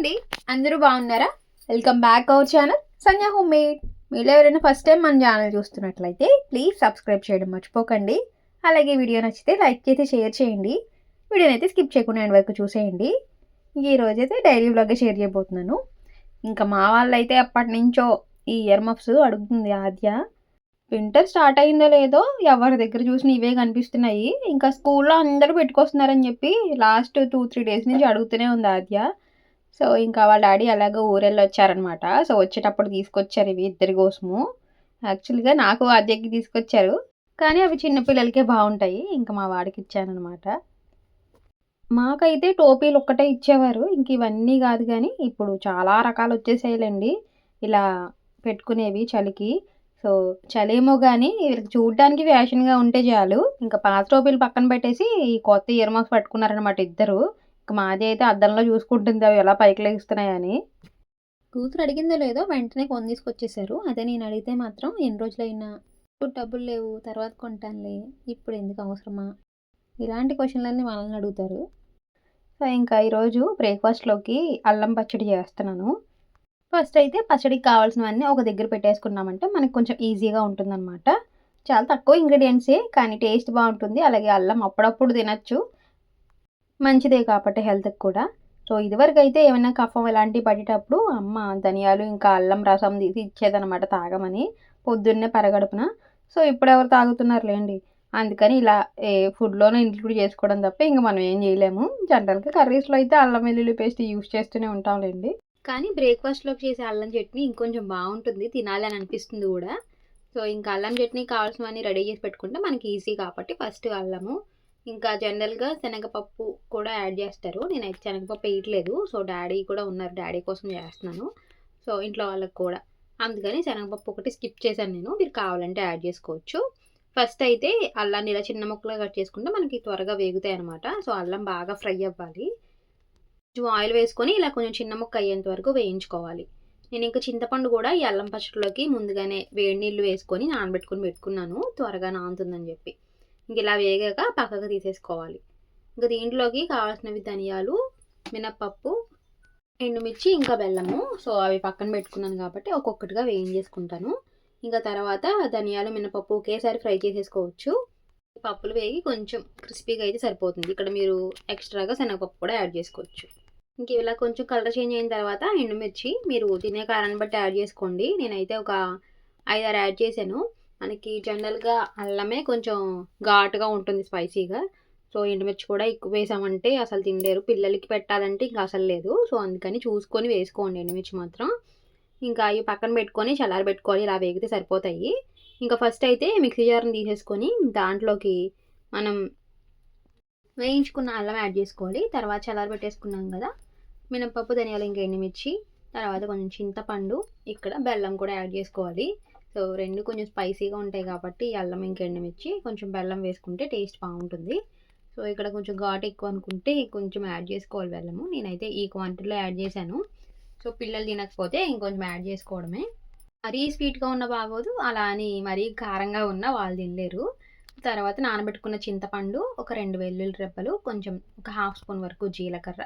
అండి అందరూ బాగున్నారా? Welcome back our channel Sandhya home made మీలో ఎవరైనా ఫస్ట్ టైం మన ఛానల్ చూస్తున్నట్లయితే ప్లీజ్ సబ్స్క్రైబ్ చేయడం మర్చిపోకండి. అలాగే వీడియో నచ్చితే లైక్ చేసి షేర్ చేయండి. వీడియోని అయితే స్కిప్ చేయకుండా ఎండ్ వరకు చూసేయండి. ఈరోజు అయితే రోజైతే డైలీ షేర్ చేయబోతున్నాను. ఇంకా మా వాళ్ళైతే అప్పటి నుంచో ఈ ఇయర్ మఫ్స్ అడుగుతుంది ఆద్య. వింటర్ స్టార్ట్ అయిందో లేదో ఎవరి దగ్గర చూసిన ఇవే కనిపిస్తున్నాయి. ఇంకా స్కూల్లో అందరూ పెట్టుకొస్తున్నారని చెప్పి లాస్ట్ టూ త్రీ డేస్ నుంచి అడుగుతూనే ఉంది ఆద్య. సో ఇంకా వాళ్ళ డాడీ అలాగే ఊరెళ్ళి వచ్చారనమాట. సో వచ్చేటప్పుడు తీసుకొచ్చారు ఇవి ఇద్దరి కోసము. యాక్చువల్గా నాకు అద్దెకి తీసుకొచ్చారు. కానీ అవి చిన్నపిల్లలకే బాగుంటాయి. ఇంకా మా వాడికి ఇచ్చానమాట మాకైతే టోపీలు ఒక్కటే ఇచ్చేవారు. ఇంక ఇవన్నీ కాదు కానీ ఇప్పుడు చాలా రకాలు వచ్చేసేయాలండి. ఇలా పెట్టుకునేవి చలికి. సో చలేమో కానీ వీళ్ళకి చూడడానికి ఫ్యాషన్గా ఉంటే చాలు. ఇంకా పాత టోపీలు పక్కన పెట్టేసి ఈ కొత్త ఇయర్ మార్క్స్ పట్టుకున్నారనమాట ఇద్దరు. మాది అయితే అద్దంలో చూసుకుంటుంది అవి ఎలా పైకి లేస్తున్నాయని కూతురు అడిగిందో లేదో వెంటనే కొని తీసుకొచ్చేసారు. అదే నేను అడిగితే మాత్రం ఎన్ని రోజులైనా ఇప్పుడు డబ్బులు లేవు తర్వాత కొంటానులే ఇప్పుడు ఎందుకు అవసరమా? ఇలాంటి క్వశ్చన్లన్నీ మనల్ని అడుగుతారు. సో ఇంకా ఈరోజు బ్రేక్ఫాస్ట్లోకి అల్లం పచ్చడి చేస్తున్నాను. ఫస్ట్ అయితే పచ్చడికి కావాల్సినవన్నీ ఒక దగ్గర పెట్టేసుకున్నామంటే మనకు కొంచెం ఈజీగా ఉంటుందన్నమాట. చాలా తక్కువ ఇంగ్రీడియంట్సే కానీ టేస్ట్ బాగుంటుంది. అలాగే అల్లం అప్పుడప్పుడు తినచ్చు. మంచిదే కాబట్టి హెల్త్కి కూడా. సో ఇదివరకు అయితే ఏమైనా కఫం ఇలాంటివి పడేటప్పుడు అమ్మ ధనియాలు ఇంకా అల్లం రసం తీసి ఇచ్చేదనమాట తాగమని పొద్దున్నే పరగడుపున. సో ఇప్పుడు ఎవరు తాగుతున్నారు లేండి అందుకని ఇలా ఏ ఫుడ్లోనే ఇంక్లూడ్ చేసుకోవడం తప్ప ఇంకా మనం ఏం చేయలేము. జనరల్గా కర్రీస్లో అయితే అల్లం వెల్లుల్లి పేస్ట్ యూస్ చేస్తూనే ఉంటాంలేండి. కానీ బ్రేక్ఫాస్ట్లోకి చేసే అల్లం చట్నీ ఇంకొంచెం బాగుంటుంది తినాలి అని అనిపిస్తుంది కూడా. సో ఇంకా అల్లం చట్నీ కావాల్సినవన్నీ రెడీ చేసి పెట్టుకుంటే మనకి ఈజీ కాబట్టి ఫస్ట్ అల్లము ఇంకా జనరల్గా శనగపప్పు కూడా యాడ్ చేస్తారు. నేనైతే శనగపప్పు వేయట్లేదు. సో డాడీ కూడా ఉన్నారు. డాడీ కోసం చేస్తున్నాను. సో ఇంట్లో వాళ్ళకి కూడా. అందుకని శనగపప్పు ఒకటి స్కిప్ చేశాను నేను. మీరు కావాలంటే యాడ్ చేసుకోవచ్చు. ఫస్ట్ అయితే అల్లాన్ని ఇలా చిన్న ముక్కలుగా కట్ చేసుకుంటే మనకి త్వరగా వేగుతాయి అనమాట సో అల్లం బాగా ఫ్రై అవ్వాలి. కొంచెం ఆయిల్ వేసుకొని ఇలా కొంచెం చిన్న ముక్క అయ్యేంత వరకు వేయించుకోవాలి. నేను ఇంకా చింతపండు కూడా ఈ అల్లం పచ్చడిలోకి ముందుగానే వేడి నీళ్ళు వేసుకొని నానబెట్టుకుని పెట్టుకున్నాను. త్వరగా నానుతుందని చెప్పి. ఇంక ఇలా వేగాక పక్కకు తీసేసుకోవాలి. ఇంకా దీంట్లోకి కావాల్సినవి ధనియాలు మినప్పప్పు ఎండుమిర్చి ఇంకా బెల్లము. సో అవి పక్కన పెట్టుకున్నాను కాబట్టి ఒక్కొక్కటిగా వేయించేసుకుంటాను. ఇంకా తర్వాత ధనియాలు మినపప్పు ఒకేసారి ఫ్రై చేసేసుకోవచ్చు. పప్పులు వేగి కొంచెం క్రిస్పీగా అయితే సరిపోతుంది. ఇక్కడ మీరు ఎక్స్ట్రాగా శనగపప్పు కూడా యాడ్ చేసుకోవచ్చు. ఇంక ఇలా కొంచెం కలర్ చేంజ్ అయిన తర్వాత ఎండుమిర్చి మీరు తినే కారాన్ని బట్టి యాడ్ చేసుకోండి. నేనైతే ఒక ఐదారు యాడ్ చేశాను. మనకి జనరల్గా అల్లమే కొంచెం ఘాటుగా ఉంటుంది స్పైసీగా. సో ఎండుమిర్చి కూడా ఎక్కువ వేసామంటే అసలు తినలేరు. పిల్లలకి పెట్టాలంటే ఇంకా అసలు లేదు. సో అందుకని చూసుకొని వేసుకోండి ఎండుమిర్చి మాత్రం. ఇంకా అవి పక్కన పెట్టుకొని చల్లారి పెట్టుకోవాలి ఇలా వేగితే సరిపోతాయి. ఇంకా ఫస్ట్ అయితే మిక్సీ జార్ని తీసేసుకొని దాంట్లోకి మనం వేయించుకున్న అల్లం యాడ్ చేసుకోవాలి. తర్వాత చల్లారి పెట్టేసుకున్నాం కదా మినపప్పు ధనియాలు ఇంకా ఎండుమిర్చి తర్వాత కొంచెం చింతపండు ఇక్కడ బెల్లం కూడా యాడ్ చేసుకోవాలి. సో రెండు కొంచెం స్పైసీగా ఉంటాయి కాబట్టి అల్లం ఇంకా కొంచెం బెల్లం వేసుకుంటే టేస్ట్ బాగుంటుంది. సో ఇక్కడ కొంచెం ఘాట్ ఎక్కువ అనుకుంటే కొంచెం యాడ్ చేసుకోవాలి బెల్లము. నేనైతే ఈ క్వాంటిటీలో యాడ్ చేశాను. సో పిల్లలు తినకపోతే ఇంకొంచెం యాడ్ చేసుకోవడమే. మరీ స్వీట్గా ఉన్న బాగోదు. అలా అని మరీ కారంగా ఉన్న వాళ్ళు తినలేరు. తర్వాత నానబెట్టుకున్న చింతపండు ఒక రెండు వెల్లుల్లి రెబ్బలు కొంచెం ఒక హాఫ్ స్పూన్ వరకు జీలకర్ర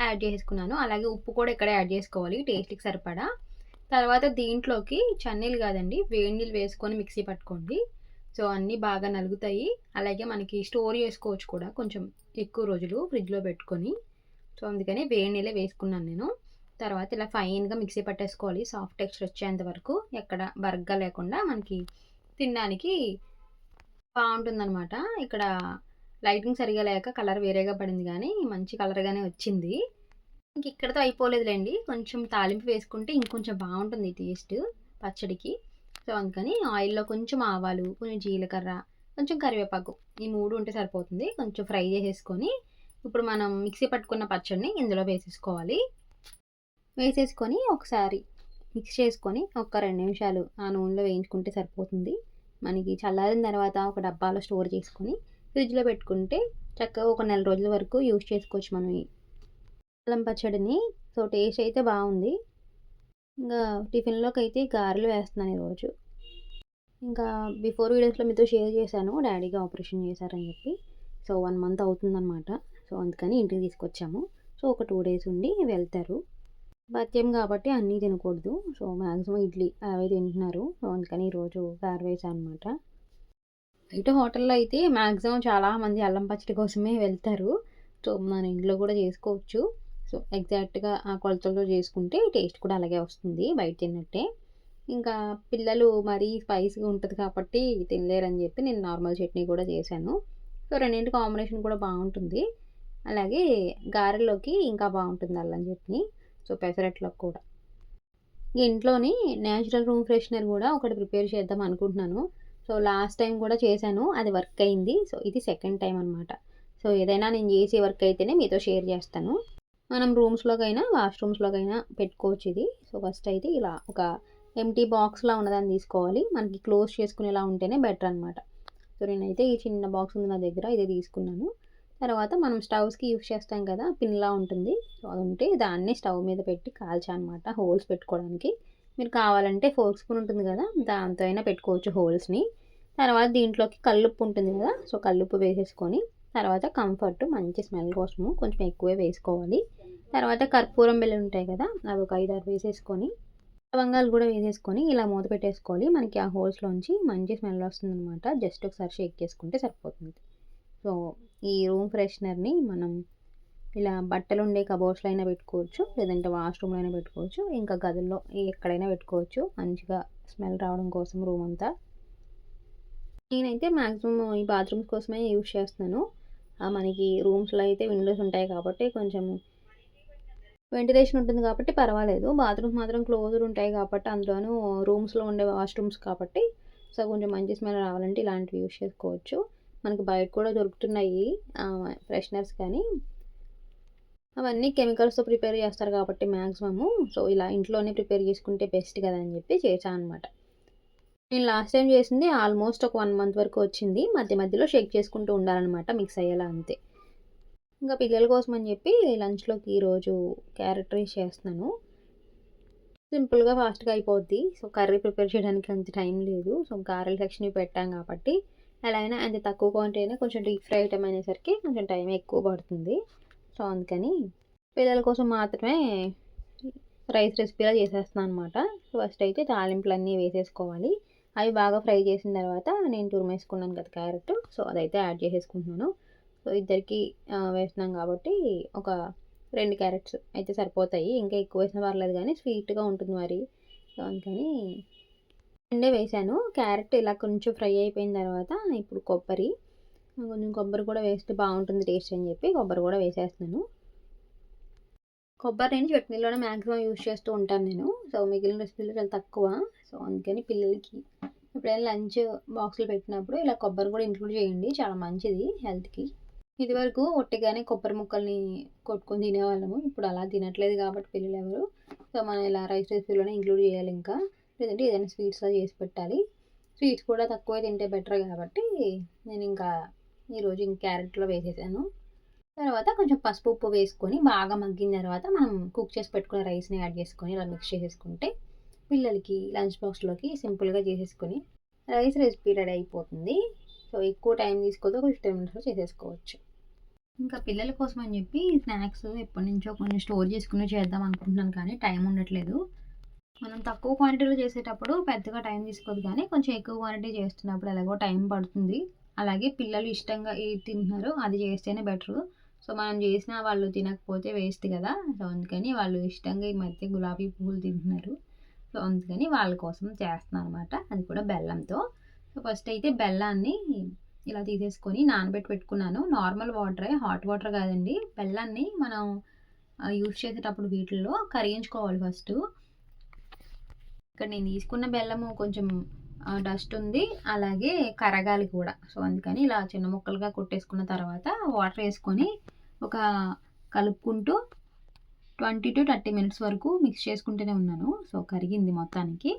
యాడ్ చేసుకున్నాను. అలాగే ఉప్పు కూడా ఇక్కడ యాడ్ చేసుకోవాలి. టేస్ట్కి సరిపడా. తర్వాత దీంట్లోకి చన్నీళ్ళు కాదండి వేడి నీళ్ళు వేసుకొని మిక్సీ పట్టుకోండి. సో అన్నీ బాగా నలుగుతాయి. అలాగే మనకి స్టోర్ చేసుకోవచ్చు కూడా కొంచెం ఎక్కువ రోజులు ఫ్రిడ్జ్లో పెట్టుకొని. సో అందుకని వేడి నీళ్ళే వేసుకున్నాను నేను. తర్వాత ఇలా ఫైన్గా మిక్సీ పట్టేసుకోవాలి సాఫ్ట్ టెక్స్చర్ వచ్చేంత వరకు. ఎక్కడ బర్గా లేకుండా మనకి తినడానికి బాగుంటుందన్నమాట. ఇక్కడ లైటింగ్ సరిగా లేక కలర్ వేరేగా పడింది కానీ మంచి కలర్గానే వచ్చింది. ఇంక ఇక్కడతో అయిపోలేదులేండి. కొంచెం తాలింపు వేసుకుంటే ఇంకొంచెం బాగుంటుంది టేస్ట్ పచ్చడికి. సో అందుకని ఆయిల్లో కొంచెం ఆవాలు కొంచెం జీలకర్ర కొంచెం కరివేపాకు ఈ మూడు ఉంటే సరిపోతుంది. కొంచెం ఫ్రై చేసేసుకొని ఇప్పుడు మనం మిక్సీ పట్టుకున్న పచ్చడిని ఇందులో వేసేసుకోవాలి. వేసేసుకొని ఒకసారి మిక్స్ చేసుకొని ఒక రెండు నిమిషాలు ఆ నూనెలో వేయించుకుంటే సరిపోతుంది. మనకి చల్లారిన తర్వాత ఒక డబ్బాలో స్టోర్ చేసుకొని ఫ్రిడ్జ్లో పెట్టుకుంటే చక్కగా ఒక నెల రోజుల వరకు యూజ్ చేసుకోవచ్చు మనం అల్లం పచ్చడిని. సో టేస్ట్ అయితే బాగుంది. ఇంకా టిఫిన్లోకి అయితే గారెలు వేస్తున్నాను ఈరోజు. ఇంకా బిఫోర్ వీడియోస్లో మీతో షేర్ చేశాను. డాడీగా ఆపరేషన్ చేశారని చెప్పి. సో వన్ మంత్ అవుతుందన్నమాట. సో అందుకని ఇంటికి తీసుకొచ్చాము. సో ఒక టూ డేస్ ఉండి వెళ్తారు. పత్యం కాబట్టి అన్నీ తినకూడదు. సో మ్యాక్సిమం ఇడ్లీ అవే తింటున్నారు. సో అందుకని ఈరోజు గారు వేసాను అనమాట బయట హోటల్లో అయితే మ్యాక్సిమం చాలామంది అల్లం పచ్చడి కోసమే వెళ్తారు. సో మన ఇంట్లో కూడా చేసుకోవచ్చు. సో ఎగ్జాక్ట్గా ఆ కొలతలతో చేసుకుంటే టేస్ట్ కూడా అలాగే వస్తుంది బయట తిన్నట్టే. ఇంకా పిల్లలు మరీ స్పైసీగా ఉంటుంది కాబట్టి తినలేరని చెప్పి నేను నార్మల్ చట్నీ కూడా చేశాను. సో రెండింటి కాంబినేషన్ కూడా బాగుంటుంది. అలాగే గారెలోకి ఇంకా బాగుంటుంది అల్లం చట్నీ. సో పెసరట్లకు కూడా. ఇంట్లోని న్యాచురల్ రూమ్ ఫ్రెషనర్ కూడా ఒకటి ప్రిపేర్ చేద్దాం అనుకుంటున్నాను. సో లాస్ట్ టైం కూడా చేశాను. అది వర్క్ అయింది. సో ఇది సెకండ్ టైం అనమాట సో ఏదైనా నేను చేసే వర్క్ అయితేనే మీతో షేర్ చేస్తాను. మనం రూమ్స్లోకైనా వాష్రూమ్స్లోకైనా పెట్టుకోవచ్చు ఇది. సో ఫస్ట్ అయితే ఇలా ఒక ఎంటీ బాక్స్లా ఉన్నదాన్ని తీసుకోవాలి. మనకి క్లోజ్ చేసుకునేలా ఉంటేనే బెటర్ అనమాట సో నేనైతే ఈ చిన్న బాక్స్ ఉంది నా దగ్గర ఇది తీసుకున్నాను. తర్వాత మనం స్టవ్స్కి యూస్ చేస్తాం కదా పిన్లా ఉంటుంది. సో అది ఉంటే దాన్ని స్టవ్ మీద పెట్టి కాల్చా అనమాట హోల్స్ పెట్టుకోవడానికి. మీరు కావాలంటే ఫోర్క్ స్పూన్ ఉంటుంది కదా దాంతో అయినా పెట్టుకోవచ్చు హోల్స్ని. తర్వాత దీంట్లోకి కల్లుప్పు ఉంటుంది కదా సో కల్లుప్పు వేసేసుకొని తర్వాత కంఫర్ట్ మంచి స్మెల్ కోసము కొంచెం ఎక్కువే వేసుకోవాలి. తర్వాత కర్పూరం బిళ్ళలు ఉంటాయి కదా అవి ఒక ఐదు ఆరు వేసేసుకొని లవంగాలు కూడా వేసేసుకొని ఇలా మూత పెట్టేసుకోవాలి. మనకి ఆ హోల్స్లోంచి మంచి స్మెల్ వస్తుంది అనమాట జస్ట్ ఒకసారి షేక్ చేసుకుంటే సరిపోతుంది. సో ఈ రూమ్ ఫ్రెషనర్ని మనం ఇలా బట్టలు ఉండే కబోర్డ్స్లో అయినా పెట్టుకోవచ్చు లేదంటే వాష్రూమ్లో అయినా పెట్టుకోవచ్చు ఇంకా గదుల్లో ఎక్కడైనా పెట్టుకోవచ్చు. మంచిగా స్మెల్ రావడం కోసం రూమ్ అంతా. నేనైతే మ్యాక్సిమం ఈ బాత్రూమ్స్ కోసమే యూజ్ చేస్తున్నాను. మనకి రూమ్స్లో అయితే విండోస్ ఉంటాయి కాబట్టి కొంచెం వెంటిలేషన్ ఉంటుంది కాబట్టి పర్వాలేదు. బాత్రూమ్స్ మాత్రం క్లోజ్డ్ ఉంటాయి కాబట్టి అందులోనూ రూమ్స్లో ఉండే వాష్రూమ్స్ కాబట్టి సో కొంచెం మంచి స్మెల్ రావాలంటే ఇలాంటివి యూజ్ చేసుకోవచ్చు. మనకి బయట కూడా దొరుకుతున్నాయి ఫ్రెషనర్స్ కానీ. అవన్నీ కెమికల్స్తో ప్రిపేర్ చేస్తారు కాబట్టి మ్యాక్సిమము సో ఇలా ఇంట్లోనే ప్రిపేర్ చేసుకుంటే బెస్ట్ కదా అని చెప్పి చేశాను అనమాట నేను లాస్ట్ టైం చేసింది ఆల్మోస్ట్ ఒక వన్ మంత్ వరకు వచ్చింది. మధ్య మధ్యలో షేక్ చేసుకుంటూ ఉండాలన్నమాట మిక్స్ అయ్యేలా అంతే. ఇంకా పిల్లల కోసం అని చెప్పి లంచ్లోకి ఈరోజు క్యారెట్ రైస్ చేస్తున్నాను. సింపుల్గా ఫాస్ట్గా అయిపోద్ది. సో కర్రీ ప్రిపేర్ చేయడానికి అంత టైం లేదు. సో గారెల సెక్షన్ పెట్టాం కాబట్టి ఎలా అయినా అంత తక్కువ క్వాంటిటీ అయినా కొంచెం డీప్ ఫ్రై ఐటమ్ అనేసరికి కొంచెం టైం ఎక్కువ పడుతుంది. సో అందుకని పిల్లల కోసం మాత్రమే రైస్ రెసిపీలా చేసేస్తున్నాను అనమాట ఫస్ట్ అయితే తాలింపులు అన్నీ వేసేసుకోవాలి. అవి బాగా ఫ్రై చేసిన తర్వాత నేను తురిమేసుకున్నాను కదా క్యారెట్. సో అదైతే యాడ్ చేసేసుకుంటున్నాను. సో ఇద్దరికి వేస్తున్నాం కాబట్టి ఒక రెండు క్యారెట్స్ అయితే సరిపోతాయి. ఇంకా ఎక్కువ వేసిన పర్లేదు కానీ స్వీట్గా ఉంటుంది మరి. సో అందుకని రెండే వేసాను. క్యారెట్ ఇలా కొంచెం ఫ్రై అయిపోయిన తర్వాత ఇప్పుడు కొబ్బరి. కొంచెం కొబ్బరి కూడా వేస్తే బాగుంటుంది టేస్ట్ అని చెప్పి కొబ్బరి కూడా వేసేస్తున్నాను. కొబ్బరి నేను చట్నీలోనే మ్యాక్సిమం యూస్ చేస్తూ ఉంటాను నేను. సో మిగిలిన రెసిపీలు చాలా తక్కువ. సో అందుకని పిల్లలకి ఎప్పుడైనా లంచ్ బాక్స్లో పెట్టినప్పుడు ఇలా కొబ్బరి కూడా ఇంక్లూడ్ చేయండి. చాలా మంచిది హెల్త్కి. ఇదివరకు ఒట్టిగానే కొబ్బరి ముక్కల్ని కొట్టుకొని తినేవాళ్ళము. ఇప్పుడు అలా తినట్లేదు కాబట్టి పిల్లలు ఎవరు సో మనం ఇలా రైస్ రెసిపీలోనే ఇంక్లూడ్ చేయాలి ఇంకా. లేదంటే ఏదైనా స్వీట్స్లో చేసి పెట్టాలి. స్వీట్స్ కూడా తక్కువ తింటే బెటర్ కాబట్టి నేను ఇంకా ఈరోజు ఇంక క్యారెట్లో వేసేసాను. తర్వాత కొంచెం పసుపు ఉప్పు వేసుకొని బాగా మగ్గిన తర్వాత మనం కుక్ చేసి పెట్టుకున్న రైస్ని యాడ్ చేసుకొని ఇలా మిక్స్ చేసేసుకుంటే పిల్లలకి లంచ్ బాక్స్లోకి సింపుల్గా చేసేసుకొని రైస్ రెసిపీ రెడీ అయిపోతుంది. సో ఎక్కువ టైం తీసుకోదు ఒక ఫిఫ్టీన్ మినిట్స్లో చేసేసుకోవచ్చు. ఇంకా పిల్లల కోసం అని చెప్పి స్నాక్స్ ఎప్పటి నుంచో కొన్ని స్టోర్ చేసుకుని చేద్దాం అనుకుంటున్నాను కానీ టైం ఉండట్లేదు. మనం తక్కువ క్వాంటిటీలో చేసేటప్పుడు పెద్దగా టైం తీసుకోదు కానీ కొంచెం ఎక్కువ క్వాంటిటీ చేస్తున్నప్పుడు ఎలాగో టైం పడుతుంది. అలాగే పిల్లలు ఇష్టంగా ఏది తింటున్నారో అది చేస్తేనే బెటర్. సో మనం చేసినా వాళ్ళు తినకపోతే వేస్ట్ కదా. సో అందుకని వాళ్ళు ఇష్టంగా ఈ మధ్య గులాబీ పువ్వులు తింటున్నారు. సో అందుకని వాళ్ళ కోసం చేస్తున్నాను అనమాట అది కూడా బెల్లంతో. సో ఫస్ట్ అయితే బెల్లాన్ని ఇలా తీసేసుకొని నానబెట్టి పెట్టుకున్నాను. నార్మల్ వాటరే హాట్ వాటర్ కాదండి. బెల్లాన్ని మనం యూజ్ చేసేటప్పుడు వీటిల్లో కరిగించుకోవాలి ఫస్ట్. ఇక్కడ నేను తీసుకున్న బెల్లము కొంచెం డస్ట్ ఉంది. అలాగే కరగాలి కూడా. సో అందుకని ఇలా చిన్న ముక్కలుగా కొట్టేసుకున్న తర్వాత వాటర్ వేసుకొని ఒక కలుపుకుంటూ ట్వంటీ టు థర్టీ మినిట్స్ వరకు మిక్స్ చేసుకుంటూనే ఉన్నాను. సో కరిగింది మొత్తానికి.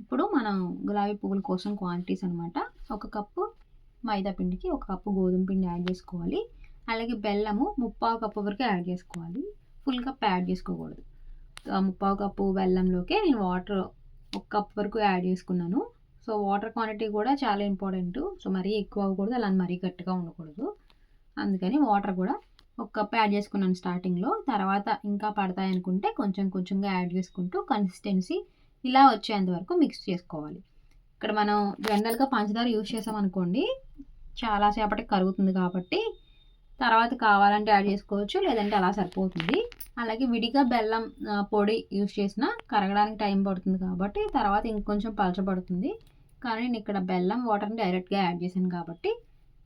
ఇప్పుడు మనం గులాబీ పువ్వుల కోసం క్వాంటిటీస్ అనమాట ఒక కప్పు మైదా పిండికి ఒక కప్పు గోధుమ పిండి యాడ్ చేసుకోవాలి. అలాగే బెల్లము ముప్పావు కప్పు వరకు యాడ్ చేసుకోవాలి. ఫుల్ కప్ యాడ్ చేసుకోకూడదు. ముప్పావు కప్పు బెల్లంలోకి నేను వాటర్ ఒక కప్ వరకు యాడ్ చేసుకున్నాను. సో వాటర్ క్వాంటిటీ కూడా చాలా ఇంపార్టెంట్ సో మరీ ఎక్కువ అవ్వకూడదు. అలా మరీ గట్టిగా ఉండకూడదు. అందుకని వాటర్ కూడా ఒక కప్ యాడ్ చేసుకున్నాను స్టార్టింగ్లో తర్వాత ఇంకా పడతాయి అనుకుంటే కొంచెం కొంచెంగా యాడ్ చేసుకుంటూ కన్సిస్టెన్సీ ఇలా వచ్చేంత వరకు మిక్స్ చేసుకోవాలి. ఇక్కడ మనం జనరల్గా పంచదార యూజ్ చేసాం అనుకోండి చాలాసేపటికి కరుగుతుంది కాబట్టి తర్వాత కావాలంటే యాడ్ చేసుకోవచ్చు లేదంటే అలా సరిపోతుంది. అలాగే విడిగా బెల్లం పొడి యూజ్ చేసినా కరగడానికి టైం పడుతుంది కాబట్టి తర్వాత ఇంకొంచెం పలచబడుతుంది కానీ నేను ఇక్కడ బెల్లం వాటర్ని డైరెక్ట్గా యాడ్ చేశాను కాబట్టి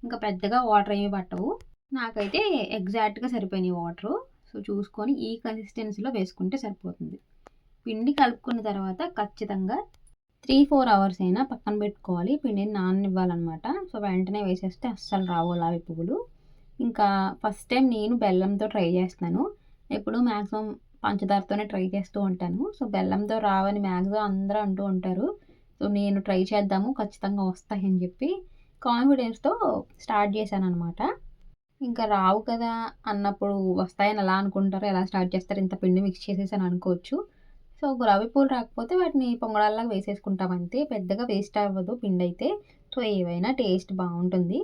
ఇంకా పెద్దగా వాటర్ ఏమి పట్టవు. నాకైతే ఎగ్జాక్ట్గా సరిపోయినాయి వాటరు. సో చూసుకొని ఈ కన్సిస్టెన్సీలో వేసుకుంటే సరిపోతుంది. పిండి కలుపుకున్న తర్వాత ఖచ్చితంగా త్రీ ఫోర్ అవర్స్ అయినా పక్కన పెట్టుకోవాలి. పిండిని నాననివ్వాలన్నమాట. సో వెంటనే వేసేస్తే అస్సలు రావు గులాబీ పువ్వులు. ఇంకా ఫస్ట్ టైం నేను బెల్లంతో ట్రై చేస్తాను ఎప్పుడు మ్యాక్సిమం పంచదారతోనే ట్రై చేస్తూ ఉంటాను. సో బెల్లంతో రావని మ్యాక్సిమం అందరూ అంటూ ఉంటారు. సో నేను ట్రై చేద్దాము ఖచ్చితంగా వస్తాయని చెప్పి కాన్ఫిడెన్స్తో స్టార్ట్ చేశాను అనమాట ఇంకా రావు కదా అన్నప్పుడు వస్తాయని ఎలా అనుకుంటారో ఎలా స్టార్ట్ చేస్తారు ఇంత పిండి మిక్స్ చేసేసి అని అనుకోవచ్చు. సో గులాబీ పూలు రాకపోతే వాటిని పొంగడాల్లాగా వేసేసుకుంటాం అంతే. పెద్దగా వేస్ట్ అవ్వదు పిండి అయితే సో ఏవైనా టేస్ట్ బాగుంటుంది.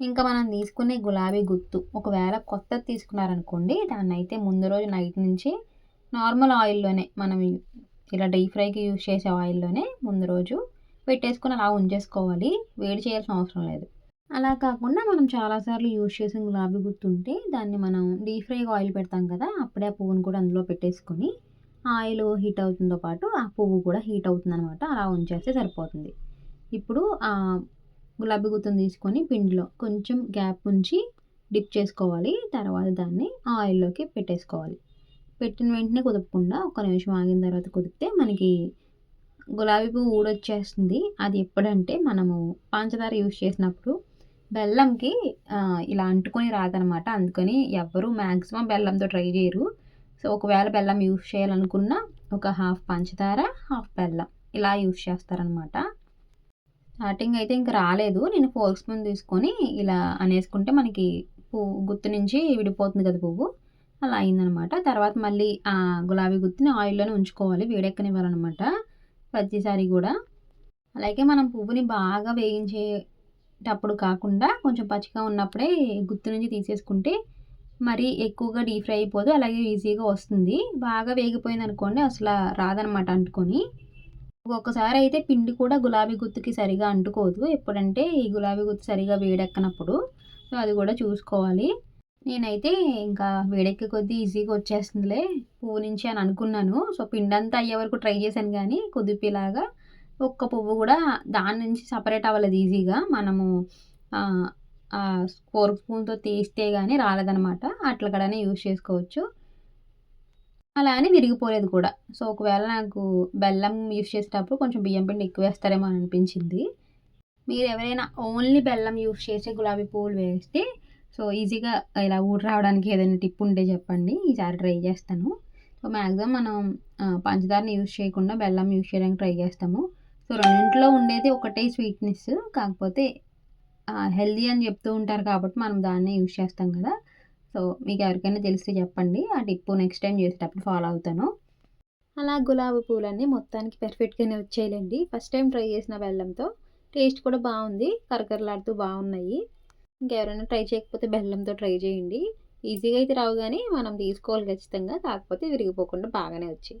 ఇంకా మనం తీసుకునే గులాబీ గుత్తు. ఒకవేళ కొత్తది తీసుకున్నారనుకోండి దాన్ని అయితే ముందు రోజు నైట్ నుంచి నార్మల్ ఆయిల్లోనే మనం ఇలా డీప్ ఫ్రైకి యూజ్ చేసే ఆయిల్లోనే ముందు రోజు పెట్టేసుకుని అలా ఉంచేసుకోవాలి. వేడి చేయాల్సిన అవసరం లేదు. అలా కాకుండా మనం చాలాసార్లు యూజ్ చేసిన గులాబీ గుర్తుంటే దాన్ని మనం డీప్ ఫ్రైగా ఆయిల్ పెడతాం కదా అప్పుడే ఆ పువ్వును కూడా అందులో పెట్టేసుకొని ఆయిల్ హీట్ అవుతుందో పాటు ఆ పువ్వు కూడా హీట్ అవుతుంది అనమాట అలా ఉంచేస్తే సరిపోతుంది. ఇప్పుడు ఆ గులాబీ గుత్తును తీసుకొని పిండిలో కొంచెం గ్యాప్ ఉంచి డిప్ చేసుకోవాలి. తర్వాత దాన్ని ఆయిల్లోకి పెట్టేసుకోవాలి. పెట్టిన వెంటనే కుదపకుండా ఒక నిమిషం ఆగిన తర్వాత కుదిపితే మనకి గులాబీ పువ్వు ఊడొచ్చేస్తుంది. అది ఎప్పుడంటే మనము పంచదార యూజ్ చేసినప్పుడు బెల్లంకి ఇలా అంటుకొని రాదనమాట. అందుకని ఎవ్వరూ మ్యాక్సిమం బెల్లంతో ట్రై చేయరు. సో ఒకవేళ బెల్లం యూస్ చేయాలనుకున్నా ఒక హాఫ్ పంచదార హాఫ్ బెల్లం ఇలా యూస్ చేస్తారనమాట. స్టార్టింగ్ అయితే ఇంకా రాలేదు. నేను ఫోర్క్ స్పూన్ తీసుకొని ఇలా అనేసుకుంటే మనకి పువ్వు గుత్తు నుంచి విడిపోతుంది కదా పువ్వు. అలా అయిందనమాట. తర్వాత మళ్ళీ ఆ గులాబీ గుత్తిని ఆయిల్లోనే ఉంచుకోవాలి. వేడెక్కనివ్వాలన్నమాట ప్రతిసారి కూడా. అలాగే మనం పువ్వుని బాగా అప్పుడు కాకుండా కొంచెం పచ్చిగా ఉన్నప్పుడే గుత్తు నుంచి తీసేసుకుంటే మరీ ఎక్కువగా డీప్ ఫ్రై అయిపోదు అలాగే ఈజీగా వస్తుంది. బాగా వేగిపోయింది అనుకోండి అసలు రాదనమాట అంటుకొని. ఒక్కొక్కసారి అయితే పిండి కూడా గులాబీ గుత్తుకి సరిగా అంటుకోదు. ఎప్పుడంటే ఈ గులాబీ గుత్తు సరిగా వేడెక్కనప్పుడు. సో అది కూడా చూసుకోవాలి. నేనైతే ఇంకా వేడెక్కే కొద్దీ ఈజీగా వచ్చేస్తుందిలే. పువ్వు నుంచి అని అనుకున్నాను. సో పిండి అంతా అయ్యే వరకు ట్రై చేశాను కానీ కుదిపేలాగా ఒక్క పువ్వు కూడా దాని నుంచి సపరేట్ అవ్వలేదు ఈజీగా. మనము ఫోర్ స్పూన్తో తీస్తే కానీ రాలేదనమాట అట్లా కడనే యూజ్ చేసుకోవచ్చు. అలా అని విరిగిపోలేదు కూడా. సో ఒకవేళ నాకు బెల్లం యూజ్ చేసేటప్పుడు కొంచెం బియ్యం పిండి ఎక్కువ వేస్తారేమో అని అనిపించింది. మీరు ఎవరైనా ఓన్లీ బెల్లం యూజ్ చేసే గులాబీ పువ్వులు వేస్తే సో ఈజీగా ఇలా ఊరు రావడానికి ఏదైనా టిప్ ఉంటే చెప్పండి. ఈసారి ట్రై చేస్తాను. సో మ్యాక్సిమం మనం పంచదారని యూజ్ చేయకుండా బెల్లం యూజ్ చేయడానికి ట్రై చేస్తాము. సో రెండింటిలో ఉండేది ఒకటే స్వీట్నెస్ కాకపోతే హెల్దీ అని చెప్తూ ఉంటారు కాబట్టి మనం దాన్నే యూజ్ చేస్తాం కదా. సో మీకు ఎవరికైనా తెలిస్తే చెప్పండి. ఆ టిప్పు నెక్స్ట్ టైం చేసేటప్పుడు ఫాలో అవుతాను. అలా గులాబీ పూలన్నీ మొత్తానికి పెర్ఫెక్ట్గానే వచ్చేయాలండి. ఫస్ట్ టైం ట్రై చేసిన బెల్లంతో టేస్ట్ కూడా బాగుంది. కరకరలాడుతూ బాగున్నాయి. ఇంకెవరైనా ట్రై చేయకపోతే బెల్లంతో ట్రై చేయండి. ఈజీగా అయితే రావు కానీ మనం తీసుకోవాలి ఖచ్చితంగా. కాకపోతే విరిగిపోకుండా బాగానే వచ్చాయి.